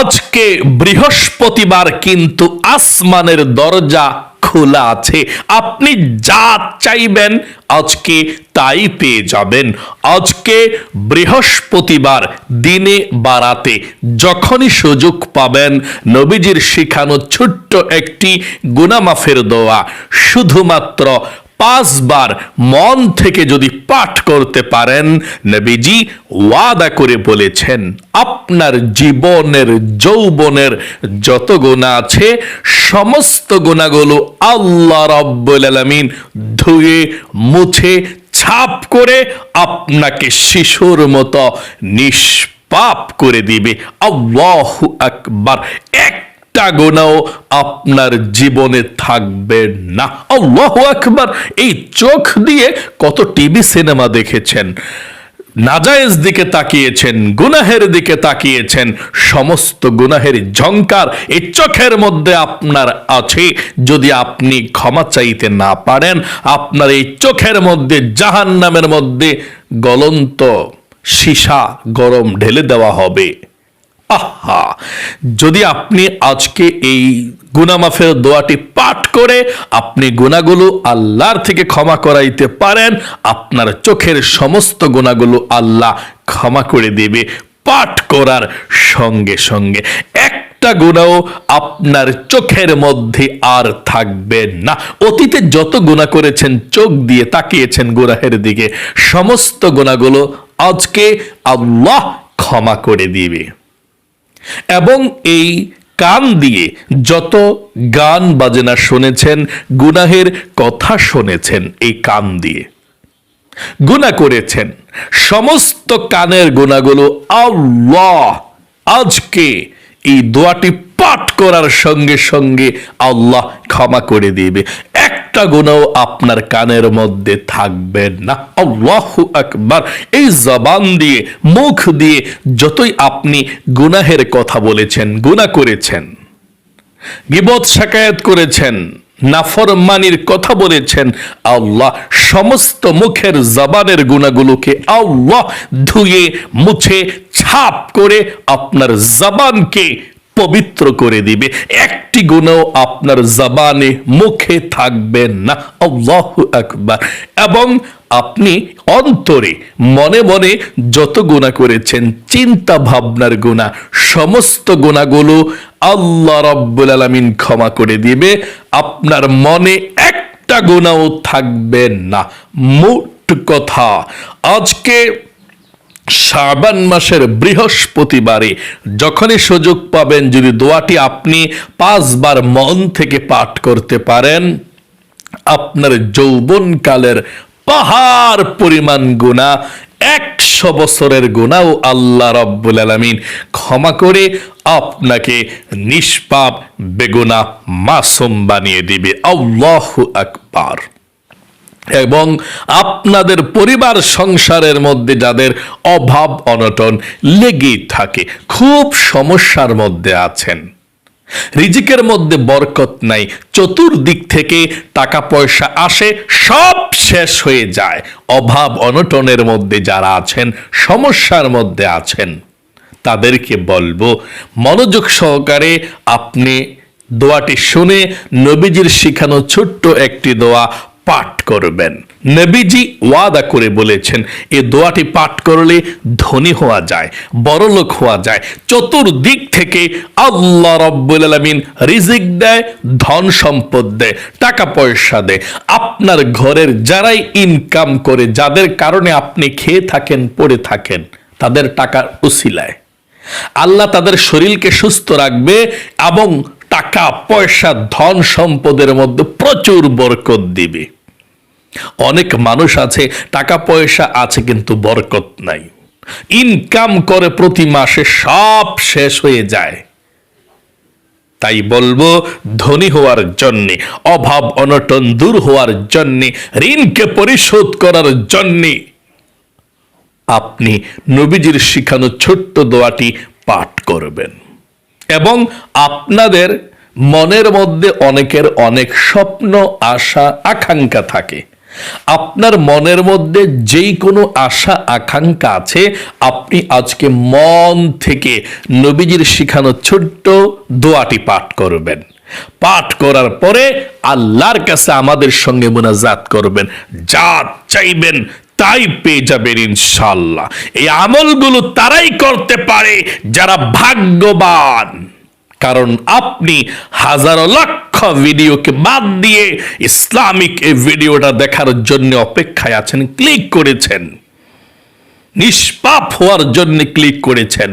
আজকে বৃহস্পতিবার কিন্তু আসমানের দরজা খোলা আছে। আপনি যা চাইবেন আজকে তাই পেয়ে যাবেন। আজকে বৃহস্পতিবার, দিনে বারাতে যখনই সুযোগ পাবেন, নবীজির শিখানো ছোট্ট একটি গুনামাফের দোয়া। শুধুমাত্র পাঁচবার মন থেকে যদি পাঠ করতে পারেন, নবীজি ওয়াদা করে বলেছেন, আপনার জীবনের, যৌবনের যত গুণা আছে, সমস্ত গুণাগুলো আল্লাহ রব্বুল আলমিন ধুয়ে, মুছে, ছাপ করে আপনাকে শিশুর মতো নিষ্পাপ করে দিবে। আল্লাহু আকবার। এক একটা গোনাও আপনার জীবনে থাকবে না। আল্লাহ আকবার। এই চোখ দিয়ে কত টিভি সিনেমা দেখেছেন, নাজায়েজ দিকে তাকিয়েছেন, গুনাহের দিকে তাকিয়েছেন, সমস্ত গুনাহের ঝঙ্কার এই চোখের মধ্যে আপনার আছে। যদি আপনি ক্ষমা চাইতে না পারেন, আপনার এই চোখের মধ্যে জাহান নামের মধ্যে গলন্ত সীসা গরম ঢেলে দেওয়া হবে। আহা যদি আপনি আজকে এই গুনামাফের দোয়াটি পাঠ করে আপনি গুণাগুলো আল্লাহর থেকে ক্ষমা করাইতে পারেন, আপনার চোখের সমস্ত গুণাগুলো আল্লাহ ক্ষমা করে দেবে পাঠ করার সঙ্গে সঙ্গে। একটা গুণাও আপনার চোখের মধ্যে আর থাকবে না। অতীতে যত গুণা করেছেন, চোখ দিয়ে তাকিয়েছেন গুনাহের দিকে, সমস্ত গুণাগুলো আজকে আল্লাহ ক্ষমা করে দিবে। এবং এই কান দিয়ে যত গান বাজনা শুনেছেন, গুনাহের কথা শুনেছেন এই কান দিয়ে। গুণা করেছেন। সমস্ত কানের গুণাগুলো আল্লাহ আজকে এই দোয়াটি পাঠ করার সঙ্গে সঙ্গে আল্লাহ ক্ষমা করে দিবে। একটা গুণাও আপনার কানের মধ্যে থাকবে না। আল্লাহ আকবার। এই জবান দিয়ে, মুখ দিয়ে যতই আপনি গুনাহের কথা বলেছেন, গুনাহ করেছেন, গিবত শাকায়াত করেছেন, নাফরমানির কথা বলেছেন, আল্লাহ সমস্ত মুখের জবানের গুণাগুলোকে আল্লাহ ধুয়ে, মুছে, ছাপ করে আপনার জবানকে পবিত্র করে দিবে। একটি গুণও আপনার জবানে মুখে থাকবে না। আল্লাহ আকবার। এবং আপনি অন্তরে মনে মনে যত গুণা করেছেন, চিন্তা ভাবনার গুণা, সমস্ত গুণাগুলো আল্লাহ রব্বুল আলমিন ক্ষমা করে দিবে। আপনার মনে একটা গুণাও থাকবে না। মোট কথা, আজকে শাবান মাসের বৃহস্পতিবারে যখনই সুযোগ পাবেন, যদি দোয়াটি আপনি পাঁচবার মন থেকে পাঠ করতে পারেন, আপনার যৌবনকালের পাহাড় পরিমাণ গুণা একশো বছরের গুণাও আল্লাহ রব্বুল আলমিন ক্ষমা করে আপনাকে নিষ্পাপ বেগুনা মাসুম বানিয়ে দিবে। আল্লাহ আকবার। এবং আপনাদের পরিবার সংসারের মধ্যে যাদের অভাব, অনটন লেগেই থাকে, খুব সমস্যার মধ্যে আছেন। রিজিকের মধ্যে বরকত নাই, চতুর্দিক থেকে টাকা পয়সা আসে, সব শেষ হয়ে যায়। অভাব, অনটনের মধ্যে যারা আছেন, সমস্যার মধ্যে আছেন। তাদেরকে বলব, মনোযোগ সহকারে আপনি দোয়াটি শুনে নবীজির শিখানো ছোট্ট একটি দোয়া পাঠ করবেন। নবীজি ওয়াদা করে বলেছেন, এ দোয়াটি পাঠ করলে ধনী হওয়া যায় বড়লোক হওয়া যায়। চতুর্দিক থেকে আল্লাহ রব্বুল আলমিন রিজিক দেয়, ধন সম্পদ দেয়, টাকা পয়সা দেয়। আপনার ঘরের যারাই ইনকাম করে, যাদের কারণে আপনি খেয়ে থাকেন, পড়ে থাকেন, তাদের টাকার উসিলায়। আল্লাহ তাদের শরীরকে সুস্থ রাখবে এবং টাকা, পয়সা, ধন সম্পদের মধ্যে প্রচুর বরকত দিবে। অনেক মানুষ আছে, টাকা পয়সা আছে কিন্তু বরকত নাই। ইনকাম করে প্রতি মাসে সব শেষ হয়ে যায়। তাই বলব, ধনী হওয়ার জন্যে, অভাব অনটন দূর হওয়ার জন্যে, ঋণকে পরিশোধ করার জন্যে আপনি নবীজির শিখানো ছোট্ট দোয়াটি পাঠ করবেন। এবং আপনাদের মনের মধ্যে অনেকের অনেক স্বপ্ন, আশা, আকাঙ্ক্ষা থাকে। আপনার মনের মধ্যে যেই কোনো আশা, আকাঙ্ক্ষা আছে, আপনি আজকে মন থেকে নবীজির শিখানো ছোট্ট দোয়াটি পাঠ করবেন। পাঠ করার পরে আল্লাহর কাছে আমাদের সঙ্গে মোনাজাত করবেন। যা চাইবেন তাই পেয়ে যাবেন ইনশাল্লাহ এই আমলগুলো তারাই করতে পারে যারা ভাগ্যবান। কারণ আপনি হাজারো লক্ষ ভিডিওকে বাদ দিয়ে ইসলামিক এই ভিডিওটা দেখার জন্য অপেক্ষায় আছেন ক্লিক করেছেন। নিষ্পাপ হওয়ার জন্য ক্লিক করেছেন।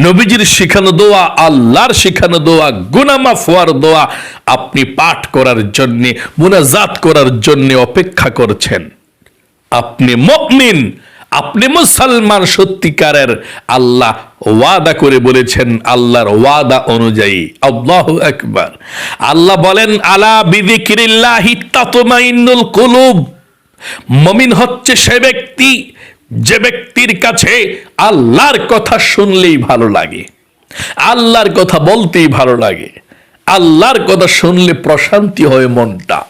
নবীজির শিখানো দোয়া, আল্লাহর শিখানো দোয়া, গুনামাফ হওয়ার দোয়া আপনি পাঠ করার জন্যে, মুনাজাত করার জন্য অপেক্ষা করছেন। আপনি মুমিন আপনি মুসলমান সত্যিকারের আল্লাহ ওয়াদা করে বলেছেন, আল্লাহর ওয়াদা অনুযায়ী। আল্লাহ একবার আল্লাহ বলেন, আলা বিদিকিরিল্লাহি কুলুব। মমিন হচ্ছে সে ব্যক্তি, যে ব্যক্তির কাছে আল্লাহর কথা শুনলেই ভালো লাগে। আল্লাহর কথা বলতেই ভালো লাগে। আল্লাহর কথা শুনলে প্রশান্তি হয় মনটা।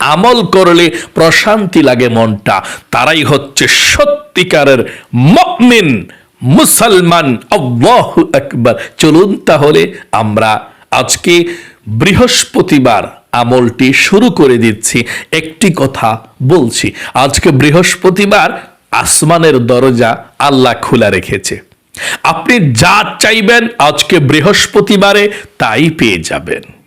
আমল করলে প্রশান্তি লাগে মনটা। তারাই হচ্ছে সত্যিকারের মকমিন মুসলমান। আল্লাহ একবার চলুন তাহলে আমরা আজকে বৃহস্পতিবার আমলটি শুরু করে দিচ্ছি। একটি কথা বলছি, আজকে বৃহস্পতিবার আসমানের দরজা আল্লাহ খোলা রেখেছে। আপনি যা চাইবেন আজকে বৃহস্পতিবারে তাই পেয়ে যাবেন।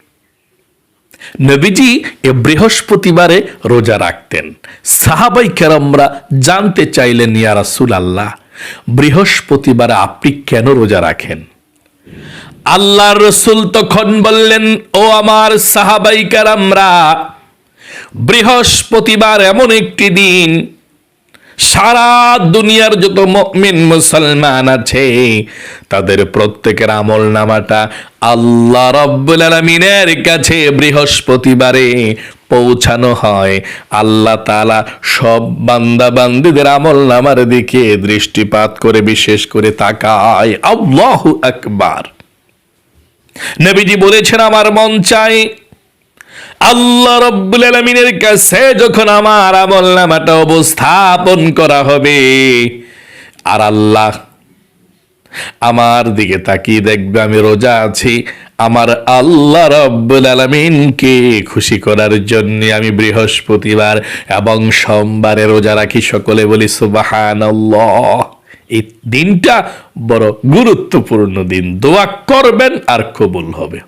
নবীজি এ বৃহস্পতিবারে রোজা রাখতেন। সাহাবাই কেরামরা জানতে চাইলেন, ইয়া রাসুল আল্লাহ বৃহস্পতিবারে আপনি কেন রোজা রাখেন? আল্লাহ রসুল তখন বললেন, ও আমার সাহাবাই কেরামরা, বৃহস্পতিবার এমন একটি দিন সারা দুনিয়ার যত মমিন মুসলমান আছে, তাদের প্রত্যেকের আমল নামাটা আল্লাহ রব্বুল আলমিনের কাছে বৃহস্পতিবারে পৌঁছানো হয়। আল্লাহ তালা সব বান্দা বান্দিদের আমল নামার দিকে দৃষ্টিপাত করে, বিশেষ করে তাকায়। আল্লাহ আকবার। নবীজি বলেছেন, আমার মন চাই আল্লাহ রব্বুল আলমিনের কাছে যখন আমার আমল নামাটা অবস্থাপন করা হবে, আর আল্লাহ আমার দিকে তাকিয়ে দেখবে, আমি রোজা আছি, আমার আল্লাহ রব্বুল আলমিনকে খুশি করার জন্য আমি বৃহস্পতিবার এবং সোমবারে রোজা রাখি। সকলে বলি সুবাহান এই দিনটা বড় গুরুত্বপূর্ণ দিন। দোয়া করবেন আর কবুল হবে।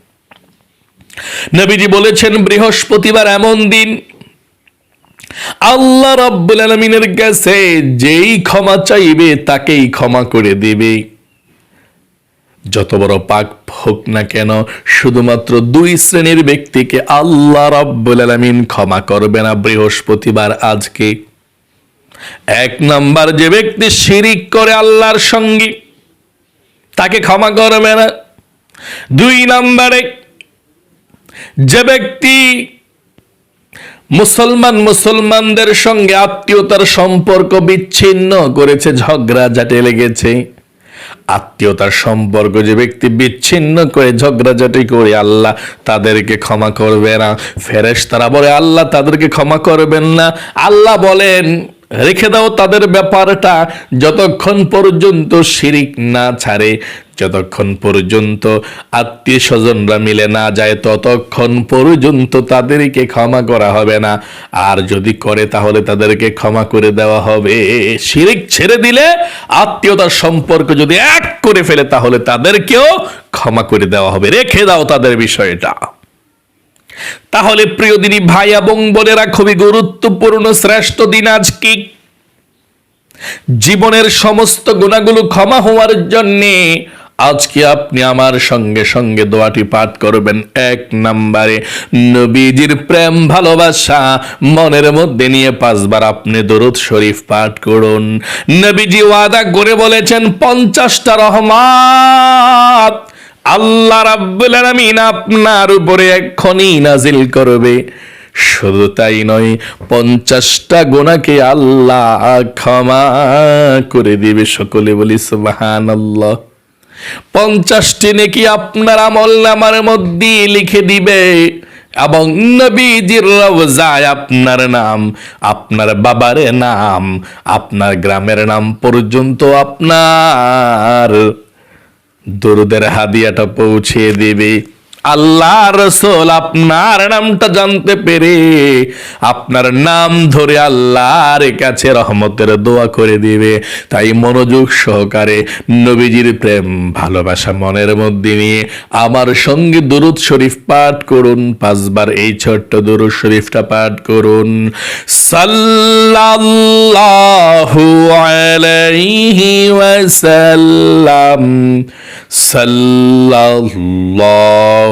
নবীজি বলেছেন, বৃহস্পতিবার এমন দিন। আল্লাহ রব্বুল আলমিনের কাছে যেই ক্ষমা চাইবে, তাকেই ক্ষমা করে দেবে। যত বড় পাক হোক না কেন, শুধুমাত্র দুই শ্রেণির ব্যক্তিকে আল্লাহ রব্বুল আলমিন ক্ষমা করবে না বৃহস্পতিবার আজকে। এক নাম্বার যে ব্যক্তি শিরিক করে আল্লাহর সঙ্গে, তাকে ক্ষমা করবে না। দুই নাম্বারে যে ব্যক্তি মুসলমান মুসলমানদের সঙ্গে আত্মীয়তার সম্পর্ক বিচ্ছিন্ন করেছে, ঝগড়া জাটে লেগেছে। আত্মীয়তার সম্পর্ক যে ব্যক্তি বিচ্ছিন্ন করে ঝগড়াঝাটি করে, আল্লাহ তাদেরকে ক্ষমা করবে না। ফেরেশ তারা বলে, আল্লাহ তাদেরকে ক্ষমা করবেন না। আল্লাহ বলেন রেখে দাও তাদের ব্যাপারটা যতক্ষণ পর্যন্ত শিরিক না ছাড়ে, যতক্ষণ পর্যন্ত আত্মীয় স্বজনরা মিলে না যায়, ততক্ষণ পর্যন্ত তাদেরকে ক্ষমা করা হবে না। আর যদি করে তাহলে তাদেরকে ক্ষমা করে দেওয়া হবে। শিরিক ছেড়ে দিলে আত্মীয়তার সম্পর্ক যদি এক করে ফেলে তাহলে তাদেরকেও ক্ষমা করে দেওয়া হবে। রেখে দাও তাদের বিষয়টা। তাহলে প্রিয় দিনী ভাই এবং বোনেরা, খুবই গুরুত্বপূর্ণ, শ্রেষ্ঠ দিন আজকে জীবনের সমস্ত গুণাগুলো ক্ষমা হওয়ার জন্যে আজকে আপনি আমার সঙ্গে সঙ্গে দোয়াটি পাঠ করবেন? এক নম্বরে, নবীজির প্রেম, ভালোবাসা, মনের মধ্যে নিয়ে পাঁচবার আপনি দরুদ শরীফ পাঠ করুন। নবীজি ওয়াদা করে বলেছেন, পঞ্চাশটা রহমাত আল্লাহ রাব্বুল আলামিন আপনার উপরে এক্ষুনি নাজিল করবে। শুধু তাই নয়, পঞ্চাশটা গোনাকে আল্লাহ ক্ষমা করে দিবে সকলে বলি সুবহানাল্লাহ। পঞ্চাশটি নাকি আপনার আমল নামার মধ্যে লিখে দিবে এবং নবীজির রওজায় আপনার নাম, আপনার বাবার নাম, আপনার গ্রামের নাম পর্যন্ত আপনার দরুদের হাদিয়াটা পৌঁছে দেবে। আল্লাহ রসুল আপনার নামটা জানতে পেরে আপনার নাম ধরে আল্লাহর কাছে রহমতের দোয়া করে দিবে। তাই মনোযোগ সহকারে নবীজির প্রেম, ভালোবাসা মনের মধ্যে নিয়ে আমার সঙ্গে দুরুদ শরীফ পাঠ করুন, পাঁচবার এই ছোট্ট দরুদ শরীফটা পাঠ করুন। সাল্লাল্লাহু আলাইহি ওয়াসাল্লাম, সাল্লাল্লাহু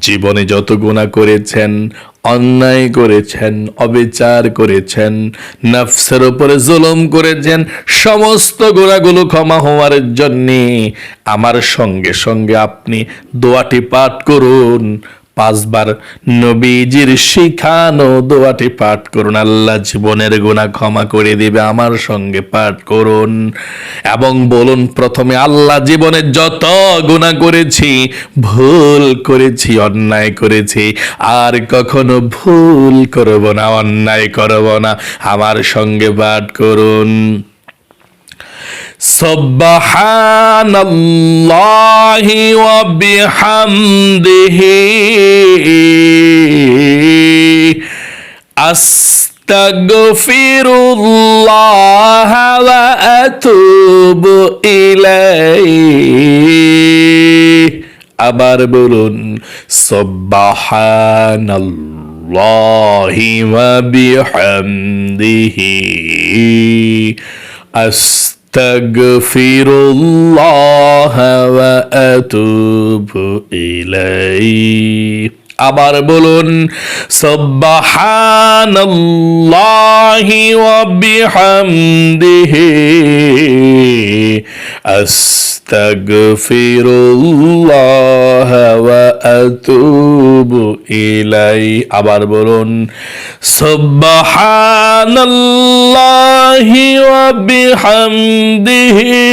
জীবনে যত গুণা করেছেন, অন্যায় করেছেন, অবিচার করেছেন, নফসের উপরে জুলুম করেছেন, সমস্ত গোড়াগুলো ক্ষমা হওয়ার জন্যে আমার সঙ্গে সঙ্গে আপনি দোয়াটি পাঠ করুন। পাঁচবার নবীজির শিখানো দোয়াটি পাঠ করুন। আল্লাহ জীবনের গুণা ক্ষমা করে দিবে, আমার সঙ্গে পাঠ করুন। এবং বলুন, প্রথমে আল্লাহ জীবনে যত গুণা করেছি, ভুল করেছি, অন্যায় করেছি, আর কখনো ভুল করব না, অন্যায় করব না, আমার সঙ্গে পাঠ করুন। سبحان الله وبحمده أستغفر الله وأتوب إليه আবার বলুন সব্বাহানাল্লাহি ওয়া বিহামদিহি أستغفر الله وأتوب إليه আবার বলুন সব্বাহানাল্লাহি ওয়া বিহামদিহি আস্তাগফিরুল্লাহ ওয়া আতুবু ইলাই আবার বলুন সব্বাহানাল্লাহি ওয়া বিহামদিহি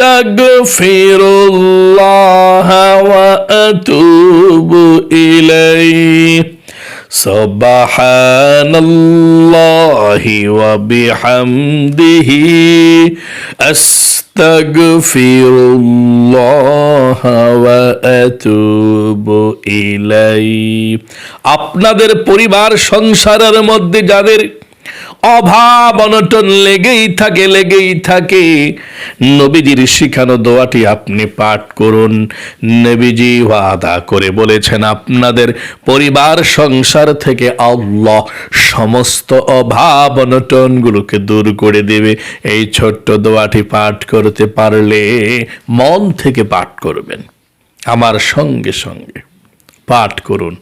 أستغفر الله وأتوب إليه سبحان الله وبحمده أستغفر الله وأتوب إليه আপনাদের পরিবার সংসারের মধ্যে যাদের অভাব অনটন লেগেই থাকে লেগেই থাকে। নবীজির শিখানো দোয়াটি আপনি পাঠ করুন। নবীজি ওয়াদা করে বলেছেন, আপনাদের পরিবার, সংসার থেকে আল্লাহ সমস্ত অভাব অনটনগুলোকে দূর করে দেবে। এই ছোট্ট দোয়াটি পাঠ করতে পারলে মন থেকে পাঠ করবেন। আমার সঙ্গে সঙ্গে। পাঠ করুন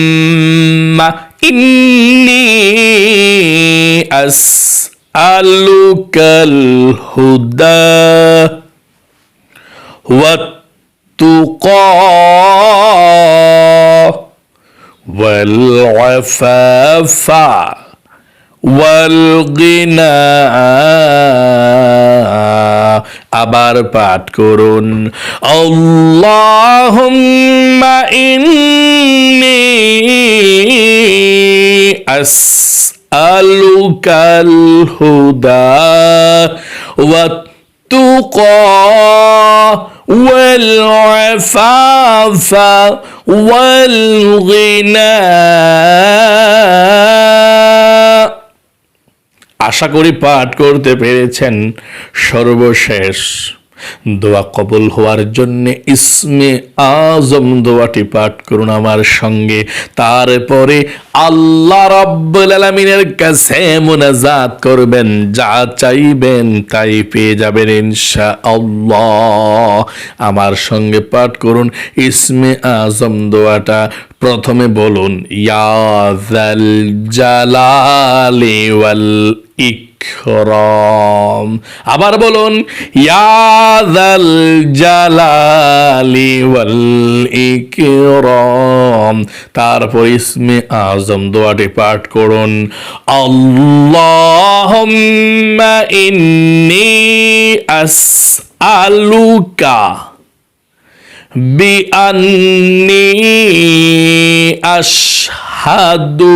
আল্লাহুম্মা ইন্নি আসআলুকাল হুদা والتقى والعفاف والغنى আবার পাঠ করুন আল্লাহুম্মা ইন্নি আসআলুকাল হুদা والتقى والعفاف والغنى আশা করি পাঠ করতে পেরেছেন সর্বশেষ। দোয়া কবুল হওয়ার জন্য ইসমে আজম দোয়াটি পাঠ করুন আমার সঙ্গে। তারপরে আল্লাহ রাব্বুল আলামিনের কাছে মুনাজাত করবেন, যা চাইবেন তাই পেয়ে যাবেন ইনশা ইনশাআল্লাহ। আমার সঙ্গে পাঠ করুন ইসমে আজম দোয়াটা। প্রথমে বলুন ইয়াজাল জালালি ওয়াল ইকরম। আবার বলুন ইয়াদাল জালালি ওয়াল ইকরম। তারপর ইসমে আজম দোয়াটি পাঠ করুন, আল্লাহুম্মা ইন্নি আসআলুকা বিআন্নি আশহাদু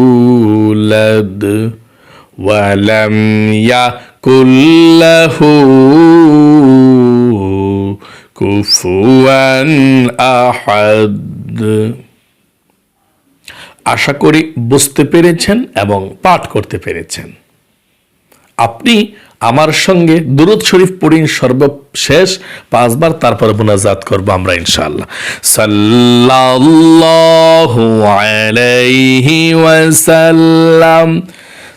ولم يكن له كفوا أحد আশা করি বুঝতে পেরেছেন এবং পাঠ করতে পেরেছেন আপনি আমার সঙ্গে দুরুদ শরীফ পড়িন সর্বশেষ, পাঁচবার তারপর মুনাজাত করব আমরা ইনশাআল্লাহ। সাল্লাল্লাহু আলাইহি ওয়াসাল্লাম।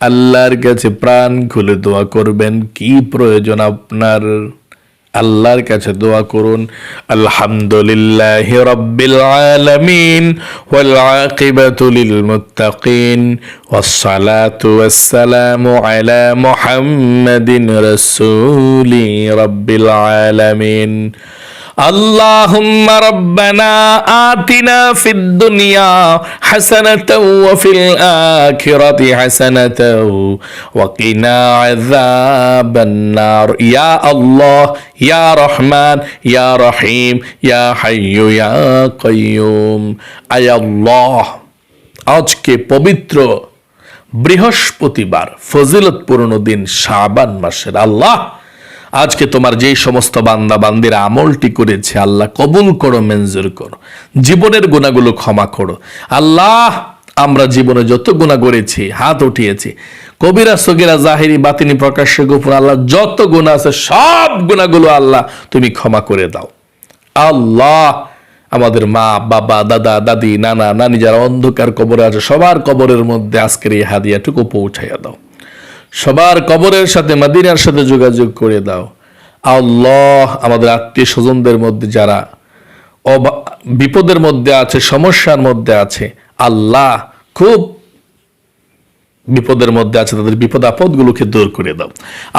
আল্লাহর কাছে প্রাণ খুলে দোয়া করবেন। কি প্রয়োজন আপনার? আল্লাহর কাছে দোয়া করুন। আলহামদুলিল্লাহ রব্বিল আলামিন ওয়াল আকিবাতু লিল মুত্তাকিন ওয়াসসালাতু ওয়াসসালামু আলা মুহাম্মাদিন রাসূলি রব্বিল আলামিন। اللهم ربنا آتنا في الدنيا حسنة وفي الآخرة حسنة وقنا عذاب النار يا الله يا رحمن يا رحيم يا حي يا قيوم أي الله আজকে পবিত্র বৃহস্পতিবার ফজিলতপূর্ণ দিন শাবান মাসের আল্লাহ আজকে তোমার যেই সমস্ত বান্দা বান্দিরা আমলটি করেছে, আল্লাহ কবুল করো, মঞ্জুর করো। জীবনের গুণাগুলো ক্ষমা করো। আল্লাহ, আমরা জীবনে যত গুণা করেছি, হাত উঠিয়েছি, কবিরা, সগিরা, জাহিরি, বাতিনি, প্রকাশ্য গোপন, আল্লাহ যত গুণা আছে, সব গুণাগুলো আল্লাহ তুমি ক্ষমা করে দাও। আল্লাহ, আমাদের মা, বাবা, দাদা, দাদি, নানা, নানি যারা অন্ধকার কবরে আছে, সবার কবরের মধ্যে আজকের এই হাদিয়াটুকু পৌঁছাইয়া দাও। সবার কবরের সাথে, মাদিনার সাথে যোগাযোগ করে দাও। আল্লাহ আমাদের আত্মীয় স্বজনদের মধ্যে যারা বিপদের মধ্যে আছে, সমস্যার মধ্যে আছে, আল্লাহ খুব বিপদের মধ্যে আছে, তাদের বিপদ আপদগুলোকে দূর করে দাও।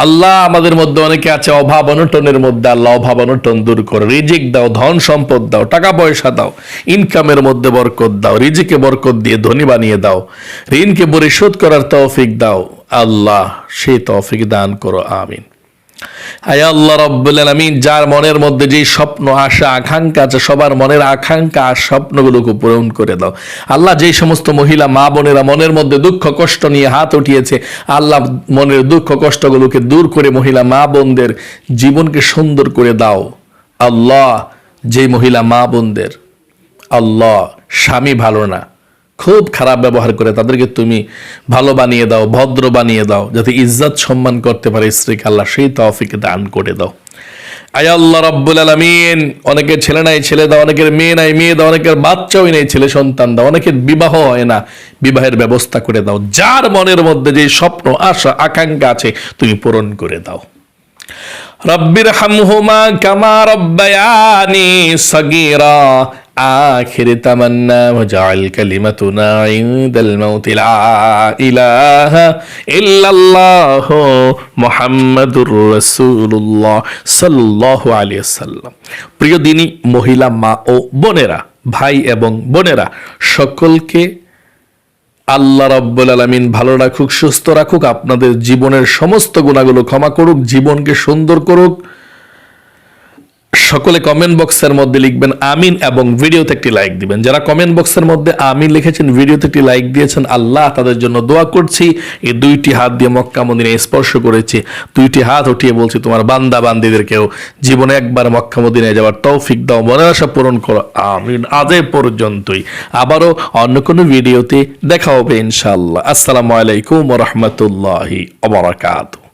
আল্লাহ আমাদের মধ্যে অনেকে আছে, অভাব অনটনের মধ্যে আল্লাহ অভাব অনটন দূর করো। রিজিক দাও, ধন সম্পদ দাও, টাকা পয়সা দাও, ইনকামের মধ্যে বরকত দাও, রিজিকে বরকত দিয়ে ধনী বানিয়ে দাও, ঋণকে পরিশোধ করার তৌফিক দাও। আল্লাহ সেই তৌফিক দান করো, আমিন। আয় আল্লাহ রব্বুল আলামিন, যার মনের মধ্যে যে স্বপ্ন, আশা, আকাঙ্ক্ষা আছে, সবার মনের আকাঙ্ক্ষা আর স্বপ্নগুলোকে পূরণ করে দাও। আল্লাহ যেই সমস্ত মহিলা, মা বোনেরা মনের মধ্যে দুঃখ, কষ্ট নিয়ে হাত উঠিয়েছে, আল্লাহ মনের দুঃখ, কষ্টগুলোকে দূর করে মহিলা, মা বোনদের জীবনকে সুন্দর করে দাও। আল্লাহ যেই মহিলা, মা বোনদের, আল্লাহ স্বামী ভালো না। খুব খারাপ ব্যবহার করে তাদেরকে তুমি ভালো বানিয়ে দাও, ভদ্র বানিয়ে দাও, যাতে ইজ্জত সম্মান করতে পারে স্ত্রীকে আল্লাহ সেই তৌফিক দান করে দাও। আয় আল্লাহ রব্বুল আলমিন, অনেকের ছেলে নাই, ছেলে দাও, অনেকের মেয়ে নাই, মেয়ে দাও, অনেকের বাচ্চাও নেই, ছেলে সন্তান দাও, অনেকের বিবাহ হয় না, বিবাহের ব্যবস্থা করে দাও। যার মনের মধ্যে যে স্বপ্ন, আশা, আকাঙ্ক্ষা আছে, তুমি পূরণ করে দাও। রব্বির হামহুমা কামা রব্বায়ানি সগীরা আখির তামান্না ওয়াজআল কালিমাতুনা ইনদাল মাউতি, লা ইলাহা ইল্লাল্লাহ মুহাম্মাদুর রাসূলুল্লাহ সাল্লাল্লাহু আলাইহি সাল্লাম প্রিয় দিনী, মহিলা, মা ও বোনেরা, ভাই এবং বোনেরা, সকলকে আল্লাহ রব্বুল আলমিন ভালো রাখুক, সুস্থ রাখুক, আপনাদের জীবনের সমস্ত গুণাগুলো ক্ষমা করুক, জীবনকে সুন্দর করুক সকলে কমেন্ট বক্সের মধ্যে লিখবেন আমিন এবং ভিডিওতে একটি লাইক দিবেন। যারা কমেন্ট বক্সের মধ্যে আমিন লিখেছেন ভিডিওতে একটি লাইক দিয়েছেন, আল্লাহ তাদের জন্য দোয়া করছি। এই দুইটি হাত দিয়ে মক্কা মদিনে স্পর্শ করেছি। দুইটি হাত উঠিয়ে বলছি, তোমার বান্দা বান্দিদেরকেও জীবনে একবার মক্কা মদিনে যাওয়ার তৌফিক দাও, মনের আশা পূরণ করো। আমিন। আজ পর্যন্তই। আবারও অন্য কোনো ভিডিওতে দেখা হবে ইনশাআল্লাহ। আসসালামু আলাইকুম রহমতুল্লাহি অবরাকাতু